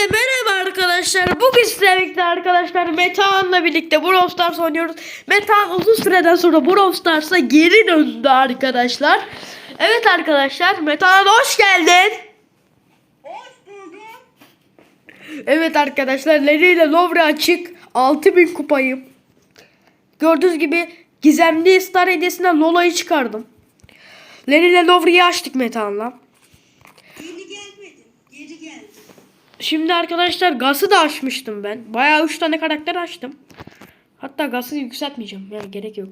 Hepinize merhaba arkadaşlar. Bugün sizlerle birlikte arkadaşlar Metehan'la birlikte Brawl Stars oynuyoruz. Metehan uzun süreden sonra Brawl Stars'a geri döndü arkadaşlar. Evet arkadaşlar Metehan hoş geldin. Evet arkadaşlar Larry ile Lovre açık. 6000 kupayım. Gördüğünüz gibi gizemli star hediyesinden Lola'yı çıkardım. Larry ile Lovre'yi açtık Metehan'la. Yeni gelmedim. Geri geldim. Şimdi arkadaşlar Gas'ı da açmıştım ben. Bayağı 3 tane karakter açtım. Hatta Gas'ı yükseltmeyeceğim. Yani gerek yok.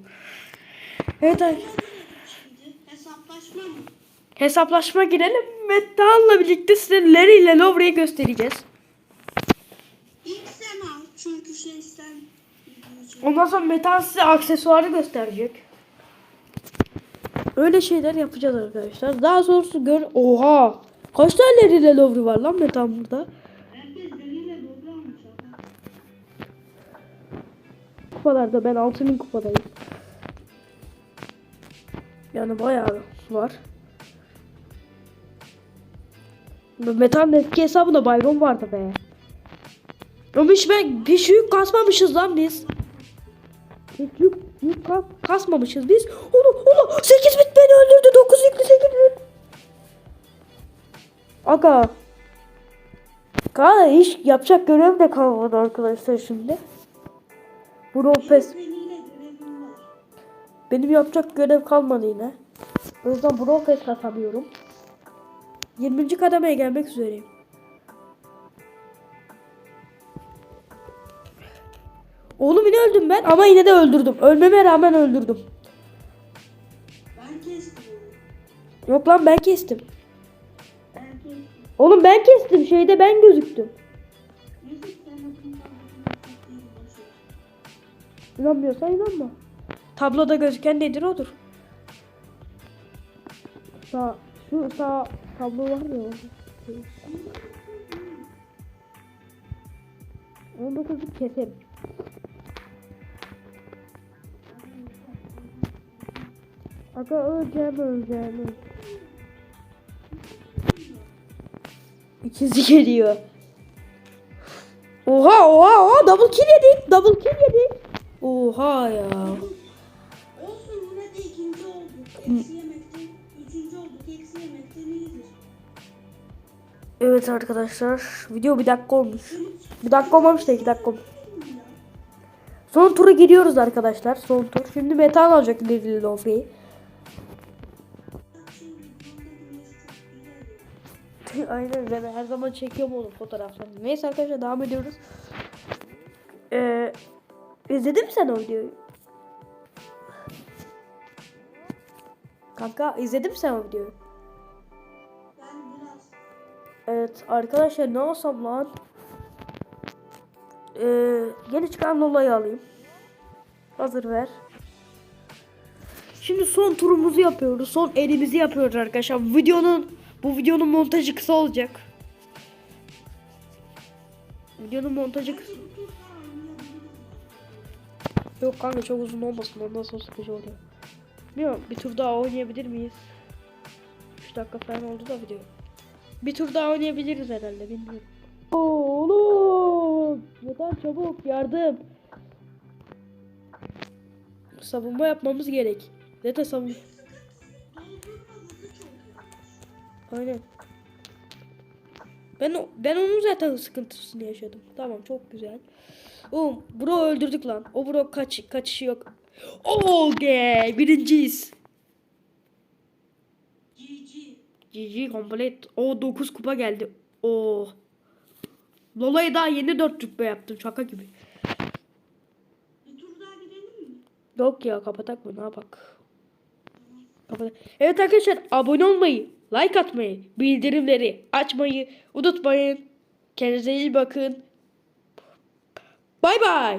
Evet ar- Şimdi hesaplaşma mı? hesaplaşma girelim. Metal'la birlikte size Larry ile Lovre'yi göstereceğiz. İlk sen al. Çünkü şey sen Ondan sonra Metal size aksesuarı gösterecek. Öyle şeyler yapacağız arkadaşlar. Daha sonrası gör... Oha! Kaç tane Larry ile Lovre var lan Metal burada? Kupalarda ben 6000 kupadayım. Yani bayağı var. Metan'ın eski hesabında Byron vardı be. Ama hiç ben hiç yük kasmamışız lan biz. Hiç yük, yük kas, kasmamışız biz. Onu onu 8 bit beni öldürdü. 9 yüklü 8 bit. Aga. Kanka hiç yapacak görev de kalmadı arkadaşlar şimdi. Görevim var. Benim yapacak görev kalmadı yine. O yüzden Brawl Pass kasamıyorum. 20. kademeye gelmek üzereyim. Oğlum yine öldüm ben ama yine de öldürdüm. Ölmeme rağmen öldürdüm. Ben kestim. Yok lan ben kestim. Oğlum ben kestim şeyde ben gözüktüm. İnanmıyorsan inanma. Tabloda gözüken nedir odur. Sağ, şu sağ tablo var ya orada. 19'u keserim. Aga öleceğim öleceğim. öleceğim. İkisi geliyor. Oha oha oha double kill yedik. Double kill yedik. Oha ya. Olsun yine de ikinci olduk. Eksi yemekten. Üçüncü olduk. Eksi yemekten iyidir. Evet arkadaşlar video bir dakika olmuş. Bir dakika olmamış da iki dakika olmuş. Son tura giriyoruz arkadaşlar. Son tur. Şimdi metal alacak Lili Lofre'yi. Aynen ben her zaman çekiyorum onu fotoğraflarını. Neyse arkadaşlar devam ediyoruz. Ee, izledin mi sen o videoyu? Kanka izledin mi sen o videoyu? Evet arkadaşlar ne olsam lan? Ee, yeni çıkan Lola'yı alayım. Hazır ver. Şimdi son turumuzu yapıyoruz. Son elimizi yapıyoruz arkadaşlar. Videonun bu videonun montajı kısa olacak. Videonun montajı kısa. Yok kanka çok uzun olmasın. Ondan sonra sıkıcı oluyor. Bilmiyorum bir tur daha oynayabilir miyiz? 3 dakika falan oldu da video. Bir tur daha oynayabiliriz herhalde bilmiyorum. Oğlum! Neden çabuk yardım? Savunma yapmamız gerek. Zaten savun. Aynen. Ben ben onun zaten sıkıntısını yaşadım. Tamam çok güzel. Oğlum bro öldürdük lan. O bro kaç kaçışı yok. Okay, birinciyiz. GG. GG komplet. O 9 kupa geldi. O. Lola'yı daha yeni 4 rütbe yaptım şaka gibi. Bir tur daha girelim mi? Yok ya kapatak mı ne yapak. Kapat. Evet arkadaşlar abone olmayı, like atmayı, bildirimleri açmayı unutmayın. Kendinize iyi bakın. Bay bay.